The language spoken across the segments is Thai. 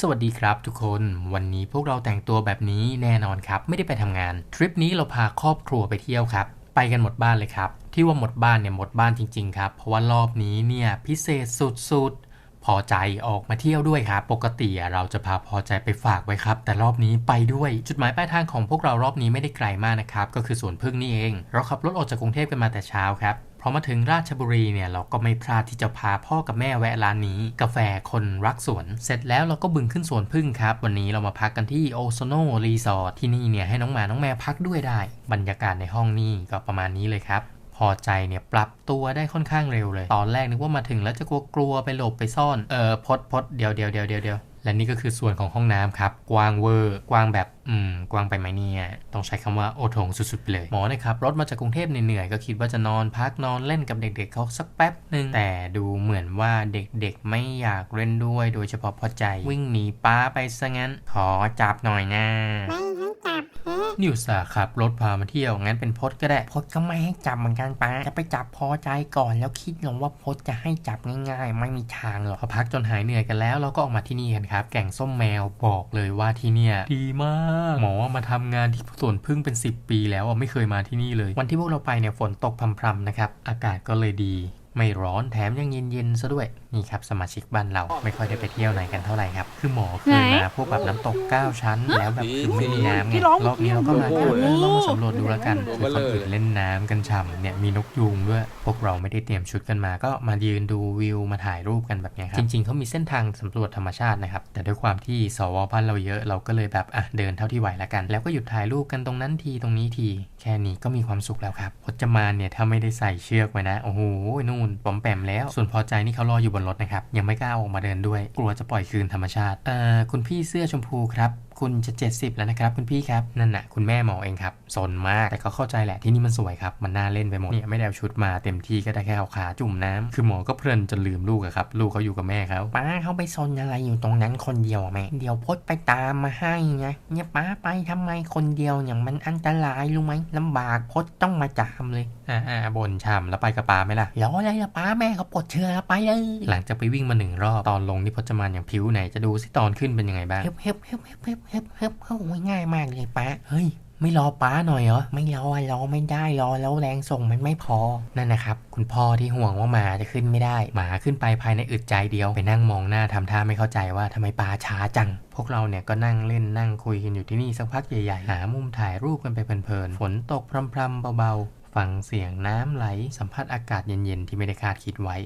สวัสดีครับทุกคน วันนี้พวกเราแต่งตัวแบบนี้แน่นอนครับ ไม่ได้ไปทำงาน ทริปนี้เราพาครอบครัวไปเที่ยวครับ ไปกันหมดบ้านเลยครับ ที่ว่าหมดบ้านเนี่ยหมดบ้านจริง ๆ ครับ เพราะว่ารอบนี้เนี่ยพิเศษสุดๆ พอใจออกมาเที่ยวด้วยครับ ปกติอะเราจะพาพอใจไปฝากไว้ครับ แต่รอบนี้ไปด้วย จุดหมายปลายทางของพวกเรารอบนี้ไม่ได้ไกลมากนะครับ ก็คือสวนพึ่งนี่เอง เราขับรถออกจากกรุงเทพกันมาแต่เช้าครับพอมาถึงราชบุรีเนี่ยเราก็ไม่พลาดที่จะพาพ่อกับแม่แวะร้านนี้ กาแฟคนรักสวน เสร็จแล้วเราก็บึงขึ้นสวนพึ่งครับ วันนี้เรามาพักกันที่โอโซโนรีสอร์ทที่นี่เนี่ยให้น้องหมาน้องแมวพักด้วยได้ บรรยากาศในห้องนี่ก็ประมาณนี้เลยครับ พอใจเนี่ยปรับตัวได้ค่อนข้างเร็วเลย ตอนแรกนึกว่ามาถึงแล้วจะกลัวกลัวๆไปหลบไปซ่อน เออพดพดเดี๋ยวเดี๋ยวเดี๋ยวเดี๋ยวเดี๋ยวและนี่ก็คือส่วนของห้องน้ำครับ กว้างเวอร์ กว้างแบบ อืม กว้างไปไหมเนี่ย ต้องใช้คำว่าโอโถงสุดๆเลย หมอนะครับ รถมาจากกรุงเทพเหนื่อยๆ ก็คิดว่าจะนอนพักนอนเล่นกับเด็กๆเขาสักแป๊บหนึ่งแต่ดูเหมือนว่าเด็กๆไม่อยากเล่นด้วย โดยเฉพาะพอใจ วิ่งหนีป้าไปซะงั้น ขอจับหน่อยนะไม่ให้จับฮะ นิวสาขับรถพามาเที่ยว งั้นเป็นพดก็ได้ พดก็ไม่ให้จับเหมือนกันป้าจะไปจับพอใจก่อนแล้วคิดเหรอว่าพดจะให้จับง่ายๆ ไม่มีทางหรอกพอพักจนหายเหนื่อยกันแล้วเราก็ออกมาที่นี่กันครับ แก่งส้มแมวบอกเลยว่าที่เนี่ยดีมาก หมอมาทำงานที่สวนพึ่งเป็น 10 ปีแล้วไม่เคยมาที่นี่เลย วันที่พวกเราไปเนี่ยฝนตกพรำๆนะครับ อากาศก็เลยดี ไม่ร้อนแถมยังเย็นๆซะด้วยนี่ครับสมาชิกบ้านเราไม่ค่อยได้ไปเที่ยวไหนกันเท่าไหร่ครับ คือหมอเคยมาพวกแบบน้ำตก 9 ชั้น แล้วแบบคือไม่มีน้ำไงรอบนี้เราก็มากันเออลองมาสำรวจดูแล้วกันคือคนอื่นเล่นน้ำกันฉ่ำเนี่ยมีนกยูงด้วย พวกเราไม่ได้เตรียมชุดกันมา ก็มายืนดูวิวมาถ่ายรูปกันแบบเนี้ยครับจริง ๆเขามีเส้นทางสำรวจธรรมชาตินะครับแต่ด้วยความที่สวบ้านเราเยอะเราก็เลยแบบอะเดินเท่าที่ไหวแล้วกัน แล้วก็หยุดถ่ายรูปกันตรงนั้นทีตรงนี้ทีแค่นี้ก็มีความสุขแล้วครับพจมานเนี่ยถ้าไม่ได้ใส่เชือกไว้นะโอ้โหนู่นปอมแปมแล้ว ส่วนพอใจนี่เขารออยู่บนรถนะครับ ยังไม่กล้าออกมาเดินด้วย กลัวจะปล่อยคืนธรรมชาติเอ่อคุณพี่เสื้อชมพูครับ คุณจะ 70 แล้วนะครับคุณพี่ครับนั่นน่ะคุณแม่หมอเองครับสนมากแต่ก็เข้าใจแหละที่นี่มันสวยครับมันน่าเล่นไปหมดเนี่ยไม่ได้เอาชุดมาเต็มที่ก็ได้แค่เอาขาจุ่มน้ำคือหมอก็เพลินจนลืมลูกอะครับลูกเขาอยู่กับแม่เขาป้าเขาไปซนอะไรอยู่ตรงนั้นคนเดียวอะแม่เดี๋ยวพดไปตามมาให้ไงเนี่ยป้าไปทำไมคนเดียวอย่างมันอันตรายรู้ไหมลำบากพดต้องมาจามเลยอ่าอ่าบ่นช่ำแล้วไปกับปาไหมล่ะล้ออะไรล่ะป้าแม่เขาปลดเชื้อไปเลยหลังจากไปวิ่งมาหนึ่งรอบตอนลงนี่พจมานอย่างผิวไหนจะดูสิตอนขึ้นเป็นยังไงบ้างเฮ็บเฮ็บเฮ็บเฮ็บเฮ็บเฮ็บเฮ็บโอ้ยง่ายมากเลยป้าเฮ้ยไม่รอป้าหน่อยเหรอ ไม่รอรอไม่ได้รอแล้วแรงส่งมันไม่พอ นั่นนะครับ คุณพ่อที่ห่วงว่าหมาจะขึ้นไม่ได้ หมาขึ้นไปภายในอึดใจเดียว ไปนั่งมองหน้าทำท่าไม่เข้าใจว่าทำไมปลาช้าจัง พวกเราเนี่ยก็นั่งเล่นนั่งคุยกันอยู่ที่นี่สักพักใหญ่ๆ หามุมถ่ายรูปกันไปเพลินๆ ฝนตกพรำๆเบาๆ ฟังเสียงน้ำไหล สัมผัสอากาศเย็นๆที่ไม่ได้คาดคิดไว้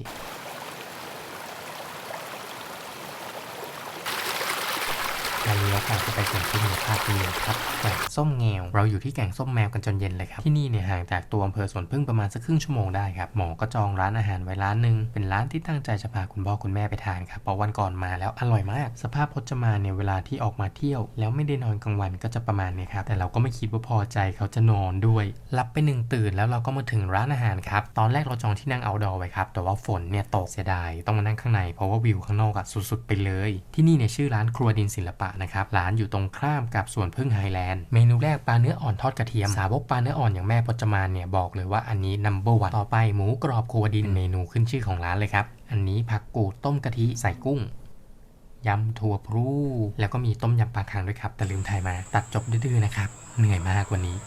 การมีโอกาสจะไปสวนพึ่งเนี่ยพาดไปเลยครับแก่งส้มแงว เราอยู่ที่แก่งส้มแมวกันจนเย็นเลยครับ ที่นี่เนี่ยห่างจากตัวอำเภอสวนพึ่งประมาณสักครึ่งชั่วโมงได้ครับหมอก็จองร้านอาหารไว้ร้านหนึ่งเป็นร้านที่ตั้งใจจะพาคุณพ่อคุณแม่ไปทานครับเพราะวันก่อนมาแล้วอร่อยมาก สภาพพจมานเนี่ยเวลาที่ออกมาเที่ยว แล้วไม่ได้นอนกลางวันก็จะประมาณนี้ครับแต่เราก็ไม่คิดว่าพอใจเขาจะนอนด้วยรับไปหนึ่งตื่นแล้วเราก็มาถึงร้านอาหารครับตอนแรกเราจองที่นั่งเอาดอไว้ครับแต่ว่าฝนเนี่ยตกเสียดายต้องมานั่งข้างในเพราะว่าวิวข้างนอกอะสุดๆไปเลย ที่นี่เนี่ยชื่อร้านครัวดินศิลปะนะครับร้านอยู่ตรงข้ามกับสวนพึ่งไฮแลนด์เมนูแรกปลาเนื้ออ่อนทอดกระเทียม สาวกปลาเนื้ออ่อนอย่างแม่พจมานเนี่ยบอกเลยว่าอันนี้นัมเบอร์วันต่อไปหมูกรอบครัวดินเมนูขึ้นชื่อของร้านเลยครับอันนี้ผักกูดต้มกะทิใส่กุ้งยำถั่วพลูแล้วก็มีต้มยำปลาคังด้วยครับแต่ลืมถ่ายมาตัดจบดื้อๆนะครับเหนื่อยมากวันนี้